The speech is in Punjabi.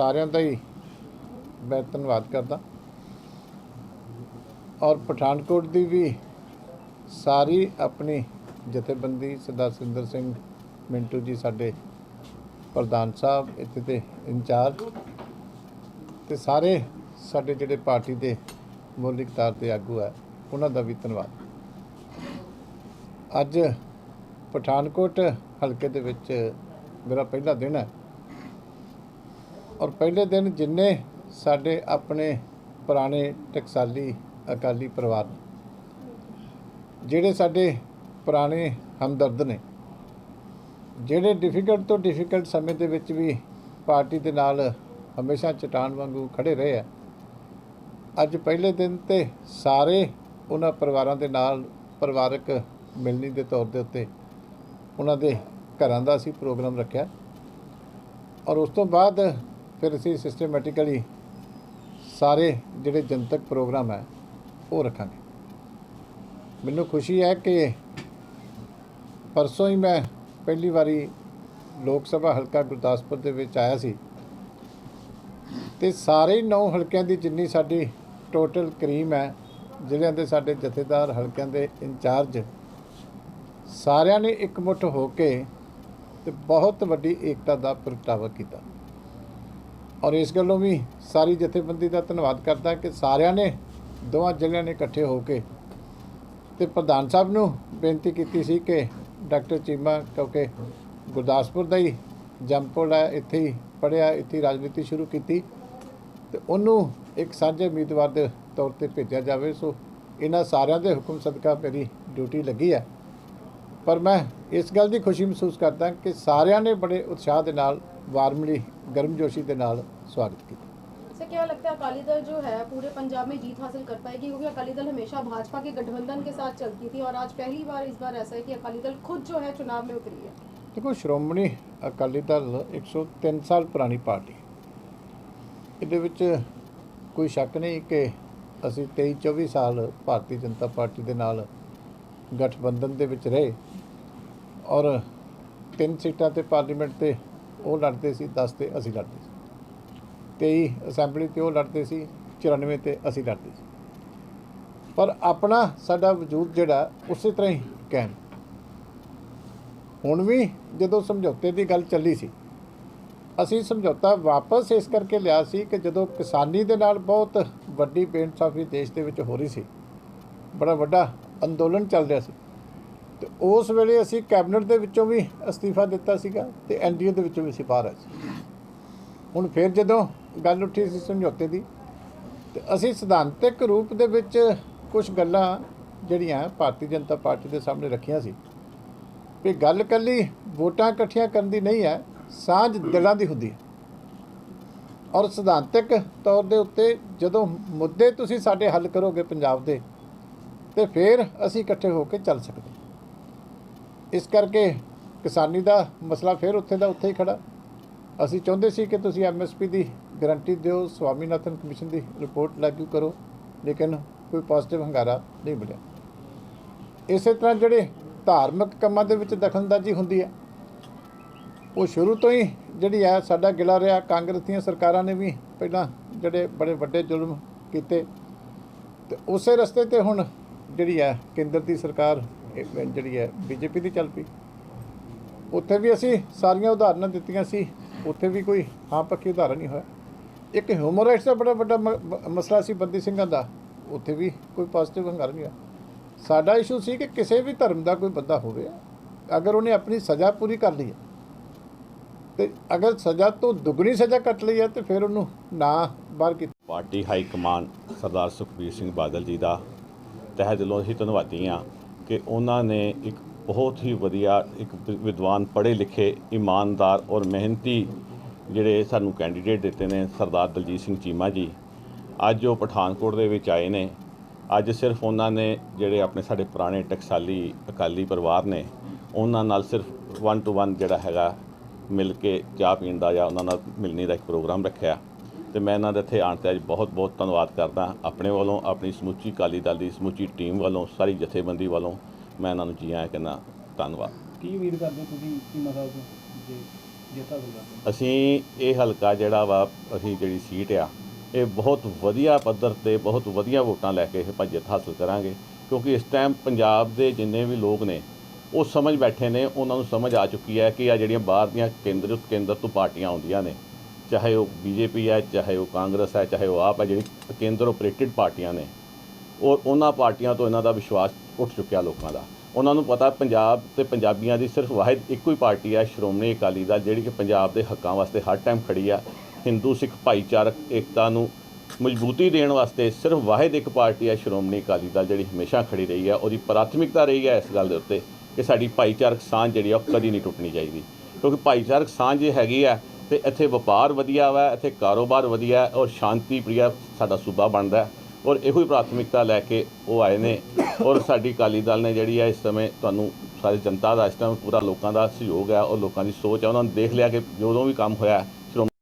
ਸਾਰਿਆਂ ਦਾ ਹੀ ਮੈਂ ਧੰਨਵਾਦ ਕਰਦਾ। ਔਰ ਪਠਾਨਕੋਟ ਦੀ ਵੀ ਸਾਰੀ ਆਪਣੀ ਜਥੇਬੰਦੀ ਸਰਦਾਰ ਸਿੰਦਰ ਸਿੰਘ ਮਿੰਟੂ ਜੀ ਸਾਡੇ ਪ੍ਰਧਾਨ ਸਾਹਿਬ, ਇੱਥੇ ਦੇ ਇੰਚਾਰਜ ਤੇ ਸਾਰੇ ਸਾਡੇ ਜਿਹੜੇ ਪਾਰਟੀ ਦੇ ਮੌਲਿਕ ਤਾਰ ਤੇ ਆਗੂ ਹੈ ਉਹਨਾਂ ਦਾ ਵੀ ਧੰਨਵਾਦ। ਅੱਜ ਪਠਾਨਕੋਟ ਹਲਕੇ ਦੇ ਵਿੱਚ ਮੇਰਾ ਪਹਿਲਾ ਦਿਨ ਹੈ। ਔਰ ਪਹਿਲੇ ਦਿਨ ਜਿੰਨੇ ਸਾਡੇ ਆਪਣੇ ਪੁਰਾਣੇ ਟਕਸਾਲੀ ਅਕਾਲੀ ਪਰਿਵਾਰ ਜਿਹੜੇ ਸਾਡੇ ਪੁਰਾਣੇ ਹਮਦਰਦ ਨੇ, ਜਿਹੜੇ ਡਿਫਿਕਲਟ ਤੋਂ ਡਿਫਿਕਲਟ ਸਮੇਂ ਦੇ ਵਿੱਚ ਵੀ ਪਾਰਟੀ ਦੇ ਨਾਲ ਹਮੇਸ਼ਾ ਚਟਾਨ ਵਾਂਗੂ ਖੜੇ ਰਹੇ ਆ, ਅੱਜ ਪਹਿਲੇ ਦਿਨ ਤੇ ਸਾਰੇ ਉਹਨਾਂ ਪਰਿਵਾਰਾਂ ਦੇ ਨਾਲ ਪਰਿਵਾਰਕ ਮਿਲਣੀ ਦੇ ਤੌਰ ਦੇ ਉੱਤੇ ਉਹਨਾਂ ਦੇ ਘਰਾਂ ਦਾ ਅਸੀਂ ਪ੍ਰੋਗਰਾਮ ਰੱਖਿਆ। ਔਰ ਉਸ ਤੋਂ ਬਾਅਦ ਫਿਰ ਅਸੀਂ ਸਿਸਟਮੈਟਿਕਲੀ ਸਾਰੇ ਜਿਹੜੇ ਜਨਤਕ ਪ੍ਰੋਗਰਾਮ ਹੈ, ਉਹ ਰੱਖਾਂਗੇ। ਮੈਨੂੰ ਖੁਸ਼ੀ ਹੈ ਕਿ ਪਰਸੋਂ ਹੀ ਮੈਂ ਪਹਿਲੀ ਵਾਰੀ ਲੋਕ ਸਭਾ ਹਲਕਾ ਗੁਰਦਾਸਪੁਰ ਦੇ ਵਿੱਚ ਆਇਆ ਸੀ ਤੇ ਸਾਰੇ ਨੌ ਹਲਕਿਆਂ ਦੀ ਜਿੰਨੀ ਸਾਡੀ ਟੋਟਲ ਕਰੀਮ ਹੈ ਜ਼ਿਲ੍ਹਿਆਂ ਦੇ ਸਾਡੇ ਜਥੇਦਾਰ ਹਲਕਿਆਂ ਦੇ ਇੰਚਾਰਜ, ਸਾਰਿਆਂ ਨੇ ਇਕਮੁੱਠ ਹੋ ਕੇ ਤੇ ਬਹੁਤ ਵੱਡੀ ਏਕਤਾ ਦਾ ਪ੍ਰਗਟਾਵਾ ਕੀਤਾ। ਔਰ ਇਸ ਗੱਲੋਂ ਵੀ ਸਾਰੀ ਜਥੇਬੰਦੀ ਦਾ ਧੰਨਵਾਦ ਕਰਦਾ ਕਿ ਸਾਰਿਆਂ ਨੇ, ਦੋਵਾਂ ਜ਼ਿਲ੍ਹਿਆਂ ਨੇ ਇਕੱਠੇ ਹੋ ਕੇ ਤੇ ਪ੍ਰਧਾਨ ਸਾਹਿਬ ਨੂੰ ਬੇਨਤੀ ਕੀਤੀ ਸੀ ਕਿ ਡਾਕਟਰ ਚੀਮਾ ਕਿਉਂਕਿ ਗੁਰਦਾਸਪੁਰ ਦਾ ਹੀ ਜੰਪੋਲ ਹੈ, ਇੱਥੇ ਹੀ ਪੜ੍ਹਿਆ, ਇੱਥੇ ਰਾਜਨੀਤੀ ਸ਼ੁਰੂ ਕੀਤੀ ਤੇ ਉਹਨੂੰ ਇੱਕ ਸਾਂਝੇ ਉਮੀਦਵਾਰ ਦੇ ਤੌਰ ਤੇ ਭੇਜਿਆ ਜਾਵੇ। ਸੋ ਇਹਨਾਂ ਸਾਰਿਆਂ ਦੇ ਹੁਕਮ ਸਦਕਾ ਮੇਰੀ ਡਿਊਟੀ ਲੱਗੀ ਹੈ। ਪਰ ਮੈਂ ਇਸ ਗੱਲ ਦੀ ਖੁਸ਼ੀ ਮਹਿਸੂਸ ਕਰਦਾ ਕਿ ਸਾਰਿਆਂ ਨੇ ਬੜੇ ਉਤਸ਼ਾਹ ਦੇ ਨਾਲ ਵਾਰਮਲੀ ਗਰਮਜੋਸ਼ੀ ਦੇ ਨਾਲ ਸਵਾਗਤ ਕੀਤਾ सर क्या लगता है अकाली दल जो है पूरे पंजाब में जीत हासिल कर पाएगी क्योंकि अकाली दल हमेशा भाजपा के गठबंधन के साथ चलती थी और आज पहली बार इस बार ऐसा है कि अकाली दल खुद जो है चुनाव में उतरी है ਦੇਖੋ ਸ਼੍ਰੋਮਣੀ ਅਕਾਲੀ ਦਲ 103 ਸਾਲ ਪੁਰਾਣੀ ਪਾਰਟੀ ਇਹਦੇ ਵਿੱਚ ਕੋਈ ਸ਼ੱਕ ਨਹੀਂ ਕਿ ਅਸੀਂ 23 24 ਸਾਲ ਭਾਰਤੀ ਜਨਤਾ ਪਾਰਟੀ ਦੇ ਨਾਲ ਗਠਬੰਧਨ ਦੇ ਵਿੱਚ ਰਹੇ ਔਰ ਤਿੰਨ ਸੀਟਾਂ ਤੇ ਪਾਰਲੀਮੈਂਟ ਤੇ ਉਹ ਲੜਦੇ ਸੀ 10 ਤੇ ਅਸੀਂ ਲੜਦੇ ਸੀ। 23 ਅਸੈਂਬਲੀ ਤੇ ਉਹ ਲੜਦੇ ਸੀ 94 ਤੇ ਅਸੀਂ ਲੜਦੇ ਸੀ। ਪਰ ਆਪਣਾ ਸਾਡਾ ਵਜੂਦ ਜਿਹੜਾ, ਉਸੇ ਤਰ੍ਹਾਂ ਹੀ ਕਾਇਮ। ਹੁਣ ਵੀ ਜਦੋਂ ਸਮਝੌਤੇ ਦੀ ਗੱਲ ਚੱਲੀ ਸੀ, ਅਸੀਂ ਸਮਝੌਤਾ ਵਾਪਸ ਇਸ ਕਰਕੇ ਲਿਆ ਸੀ ਕਿ ਜਦੋਂ ਕਿਸਾਨੀ ਦੇ ਨਾਲ ਬਹੁਤ ਵੱਡੀ ਬੇਇਨਸਾਫੀ ਦੇਸ਼ ਦੇ ਵਿੱਚ ਹੋ ਰਹੀ ਸੀ, ਬੜਾ ਵੱਡਾ ਅੰਦੋਲਨ ਚੱਲ ਰਿਹਾ ਸੀ ਤੇ ਉਸ ਵੇਲੇ ਅਸੀਂ ਕੈਬਨਿਟ ਦੇ ਵਿੱਚੋਂ ਵੀ ਅਸਤੀਫਾ ਦਿੱਤਾ ਸੀਗਾ ਤੇ ਐਨਡੀਏ ਦੇ ਵਿੱਚੋਂ ਵੀ ਅਸੀਂ ਬਾਹਰ ਆਏ ਸੀ। ਹੁਣ ਫਿਰ ਜਦੋਂ ਗੱਲ ਉੱਠੀ ਸੀ ਸਮਝੌਤੇ ਦੀ, ਤੇ ਅਸੀਂ ਸਿਧਾਂਤਕ ਰੂਪ ਦੇ ਵਿੱਚ ਕੁਝ ਗੱਲਾਂ ਜਿਹੜੀਆਂ ਭਾਰਤੀ ਜਨਤਾ ਪਾਰਟੀ ਦੇ ਸਾਹਮਣੇ ਰੱਖੀਆਂ ਸੀ, ਵੀ ਗੱਲ ਕੱਲੀ ਵੋਟਾਂ ਇਕੱਠੀਆਂ ਕਰਨ ਦੀ ਨਹੀਂ ਹੈ, ਸਾਂਝ ਦਿਲਾਂ ਦੀ ਹੁੰਦੀ ਹੈ। ਔਰ ਸਿਧਾਂਤਕ ਤੌਰ ਦੇ ਉੱਤੇ ਜਦੋਂ ਮੁੱਦੇ ਤੁਸੀਂ ਸਾਡੇ ਹੱਲ ਕਰੋਗੇ ਪੰਜਾਬ ਦੇ, ਤੇ ਫਿਰ ਅਸੀਂ ਇਕੱਠੇ ਹੋ ਕੇ ਚੱਲ ਸਕਦੇ ਇਸ ਕਰਕੇ ਕਿਸਾਨੀ ਦਾ ਮਸਲਾ ਫਿਰ ਉੱਥੇ ਦਾ ਉੱਥੇ ਹੀ ਖੜਾ। ਅਸੀਂ ਚਾਹੁੰਦੇ ਸੀ ਕਿ ਤੁਸੀਂ ਐਮਐਸਪੀ ਦੀ ਗਾਰੰਟੀ ਦਿਓ, ਸਵਾਮੀਨਾਥਨ ਕਮਿਸ਼ਨ ਦੀ ਰਿਪੋਰਟ ਲਾਗੂ ਕਰੋ, ਲੇਕਿਨ ਕੋਈ ਪੋਜ਼ਿਟਿਵ ਹੰਗਾਰਾ ਨਹੀਂ ਮਿਲਿਆ। ਇਸੇ ਤਰ੍ਹਾਂ ਜਿਹੜੇ ਧਾਰਮਿਕ ਕੰਮਾਂ ਦੇ ਵਿੱਚ ਦਖਲਅੰਦਾਜ਼ੀ ਹੁੰਦੀ ਹੈ, ਉਹ ਸ਼ੁਰੂ ਤੋਂ ਹੀ ਜਿਹੜੀ ਹੈ ਸਾਡਾ ਗਿਲਾ ਰਿਹਾ। ਕਾਂਗਰਸ ਦੀਆਂ ਸਰਕਾਰਾਂ ਨੇ ਵੀ ਪਹਿਲਾਂ ਜਿਹੜੇ ਬੜੇ ਵੱਡੇ ਜ਼ੁਲਮ ਕੀਤੇ, ਤੇ ਉਸੇ ਰਸਤੇ ਤੇ ਹੁਣ ਜਿਹੜੀ ਹੈ ਕੇਂਦਰ ਦੀ ਸਰਕਾਰ ਜਿਹੜੀ ਹੈ ਬੀਜੇਪੀ ਦੀ ਚੱਲ ਪਈ। ਉੱਥੇ ਵੀ ਅਸੀਂ ਸਾਰੀਆਂ ਉਦਾਹਰਨਾਂ ਦਿੱਤੀਆਂ ਸੀ, ਉੱਥੇ ਵੀ ਕੋਈ ਹਾਂ ਪੱਕੀ ਉਦਾਹਰਨ ਨਹੀਂ ਹੋਇਆ। ਇੱਕ ਹਿਊਮਨ ਰਾਈਟਸ ਦਾ ਬੜਾ ਵੱਡਾ ਮਸਲਾ ਸੀ ਬੰਦੀ ਸਿੰਘਾਂ ਦਾ, ਉੱਥੇ ਵੀ ਕੋਈ ਪੋਜ਼ਿਟਿਵ ਹੰਗਾਰਾ ਨਹੀਂ ਹੋਇਆ। ਸਾਡਾ ਇਸ਼ੂ ਸੀ ਕਿ ਕਿਸੇ ਵੀ ਧਰਮ ਦਾ ਕੋਈ ਬੰਦਾ ਹੋਵੇ, ਅਗਰ ਉਹਨੇ ਆਪਣੀ ਸਜ਼ਾ ਪੂਰੀ ਕਰ ਲਈ ਹੈ, ਤੇ ਅਗਰ ਸਜ਼ਾ ਤੋਂ ਦੁੱਗਣੀ ਸਜ਼ਾ ਕੱਟ ਲਈ ਹੈ, ਤੇ ਫਿਰ ਉਹਨੂੰ ਨਾ ਬਾਹਰ ਕੀਤਾ। ਪਾਰਟੀ ਹਾਈ ਕਮਾਨ ਸਰਦਾਰ ਸੁਖਬੀਰ ਸਿੰਘ ਬਾਦਲ ਜੀ ਦਾ ਤਹਿ ਦਿਲੋਂ ਅਸੀਂ ਧੰਨਵਾਦੀ ਹਾਂ। ਕਿ ਉਹਨਾਂ ਨੇ ਇੱਕ ਬਹੁਤ ਹੀ ਵਧੀਆ ਇੱਕ ਵਿ- ਵਿਦਵਾਨ ਪੜ੍ਹੇ ਲਿਖੇ, ਇਮਾਨਦਾਰ ਔਰ ਮਿਹਨਤੀ ਜਿਹੜੇ ਸਾਨੂੰ ਕੈਂਡੀਡੇਟ ਦਿੱਤੇ ਨੇ ਸਰਦਾਰ ਦਲਜੀਤ ਸਿੰਘ ਚੀਮਾ ਜੀ। ਅੱਜ ਉਹ ਪਠਾਨਕੋਟ ਦੇ ਵਿੱਚ ਆਏ ਨੇ। ਅੱਜ ਸਿਰਫ ਉਹਨਾਂ ਨੇ ਜਿਹੜੇ ਆਪਣੇ ਸਾਡੇ ਪੁਰਾਣੇ ਟਕਸਾਲੀ ਅਕਾਲੀ ਪਰਿਵਾਰ ਨੇ, ਉਹਨਾਂ ਨਾਲ ਸਿਰਫ 1 ਟੂ 1 ਜਿਹੜਾ ਹੈਗਾ ਮਿਲ ਕੇ ਚਾਹ ਪੀਣ ਦਾ ਜਾਂ ਉਹਨਾਂ ਨਾਲ ਮਿਲਣੀ ਦਾ ਇੱਕ ਪ੍ਰੋਗਰਾਮ ਰੱਖਿਆ। ਤੇ ਮੈਂ ਇਹਨਾਂ ਦੇ ਇੱਥੇ ਆਉਣ ਤੇ ਅੱਜ ਬਹੁਤ ਬਹੁਤ ਧੰਨਵਾਦ ਕਰਦਾ ਆਪਣੇ ਵੱਲੋਂ ਆਪਣੀ ਸਮੁੱਚੀ ਅਕਾਲੀ ਦਲ ਦੀ ਸਮੁੱਚੀ ਟੀਮ ਵੱਲੋਂ ਸਾਰੀ ਜਥੇਬੰਦੀ ਵੱਲੋਂ ਮੈਂ ਇਹਨਾਂ ਨੂੰ ਜੀ ਆਇਆਂ ਕਹਿੰਦਾ ਧੰਨਵਾਦ। ਕੀ ਉਮੀਦ ਕਰਦੇ ਤੁਸੀਂ ਚੀਮਾ ਸਾਹਿਬ ਤੋਂ ਜੇ ਅਸੀਂ ਇਹ ਹਲਕਾ ਜਿਹੜਾ ਵਾ ਅਸੀਂ ਜਿਹੜੀ ਸੀਟ ਆ ਇਹ ਬਹੁਤ ਵਧੀਆ ਪੱਧਰ ਤੇ ਬਹੁਤ ਵਧੀਆ ਵੋਟਾਂ ਲੈ ਕੇ ਇਹ ਭੱਜਤ ਹਾਸਲ ਕਰਾਂਗੇ ਕਿਉਂਕਿ ਇਸ ਟਾਈਮ ਪੰਜਾਬ ਦੇ ਜਿੰਨੇ ਵੀ ਲੋਕ ਨੇ ਉਹ ਸਮਝ ਬੈਠੇ ਨੇ ਉਹਨਾਂ ਨੂੰ ਸਮਝ ਆ ਚੁੱਕੀ ਹੈ ਕਿ ਆ ਜਿਹੜੀਆਂ ਬਾਹਰ ਦੀਆਂ ਕੇਂਦਰ ਕੇਂਦਰ ਤੋਂ ਪਾਰਟੀਆਂ ਆਉਂਦੀਆਂ ਨੇ ਚਾਹੇ ਉਹ ਬੀਜੇਪੀ ਹੈ, ਚਾਹੇ ਉਹ ਕਾਂਗਰਸ ਹੈ, ਚਾਹੇ ਉਹ ਆਪ ਹੈ, ਜਿਹੜੀ ਕੇਂਦਰ ਓਪਰੇਟਿਡ ਪਾਰਟੀਆਂ ਨੇ, ਔਰ ਉਹਨਾਂ ਪਾਰਟੀਆਂ ਤੋਂ ਇਹਨਾਂ ਦਾ ਵਿਸ਼ਵਾਸ ਉੱਠ ਚੁੱਕਿਆ ਲੋਕਾਂ ਦਾ। ਉਹਨਾਂ ਨੂੰ ਪਤਾ ਪੰਜਾਬ ਤੇ ਪੰਜਾਬੀਆਂ ਦੀ ਸਿਰਫ ਵਾਹਿਦ ਇੱਕੋ ਹੀ ਪਾਰਟੀ ਹੈ, ਸ਼੍ਰੋਮਣੀ ਅਕਾਲੀ ਦਲ, ਜਿਹੜੀ ਕਿ ਪੰਜਾਬ ਦੇ ਹੱਕਾਂ ਵਾਸਤੇ ਹਰ ਟਾਈਮ ਖੜੀ ਆ। ਹਿੰਦੂ, ਸਿੱਖ, ਭਾਈਚਾਰਕ, ਏਕਤਾ ਨੂੰ ਮਜ਼ਬੂਤੀ ਦੇਣ ਵਾਸਤੇ ਸਿਰਫ ਵਾਹਿਦ ਇੱਕ ਪਾਰਟੀ ਹੈ, ਸ਼੍ਰੋਮਣੀ ਅਕਾਲੀ ਦਲ, ਜਿਹੜੀ ਹਮੇਸ਼ਾ ਖੜੀ ਰਹੀ ਹੈ, ਉਹਦੀ ਪ੍ਰਾਥਮਿਕਤਾ ਰਹੀ ਹੈ ਇਸ ਗੱਲ ਦੇ ਉੱਤੇ ਕਿ ਸਾਡੀ ਭਾਈਚਾਰਕ ਸਾਂਝ ਜਿਹੜੀ ਆ ਉਹ ਕਦੀ ਨਹੀਂ ਟੁੱਟਣੀ ਚਾਹੀਦੀ। ਕਿਉਂਕਿ ਭਾਈਚਾਰਕ ਸਾਂਝ ਜੇ ਹੈਗੀ ਆ ਤੇ ਇੱਥੇ ਵਪਾਰ ਵਧੀਆ ਵਾ, ਇੱਥੇ ਕਾਰੋਬਾਰ ਵਧੀਆ ਔਰ ਸ਼ਾਂਤੀ ਪ੍ਰਿਆ ਸਾਡਾ ਸੂਬਾ ਬਣਦਾ ਔਰ ਇਹੋ ਹੀ ਪ੍ਰਾਥਮਿਕਤਾ ਲੈ ਕੇ ਉਹ ਆਏ ਨੇ। ਔਰ ਸਾਡੀ ਅਕਾਲੀ ਦਲ ਨੇ ਜਿਹੜੀ ਹੈ ਇਸ ਸਮੇਂ ਤੁਹਾਨੂੰ ਸਾਰੀ ਜਨਤਾ ਦਾ ਇਸ ਟਾਈਮ ਪੂਰਾ ਲੋਕਾਂ ਦਾ ਸਹਿਯੋਗ ਹੈ ਔਰ ਲੋਕਾਂ ਦੀ ਸੋਚ ਹੈ। ਉਹਨਾਂ ਨੇ ਦੇਖ ਲਿਆ ਕਿ ਜਦੋਂ ਵੀ ਕੰਮ ਹੋਇਆ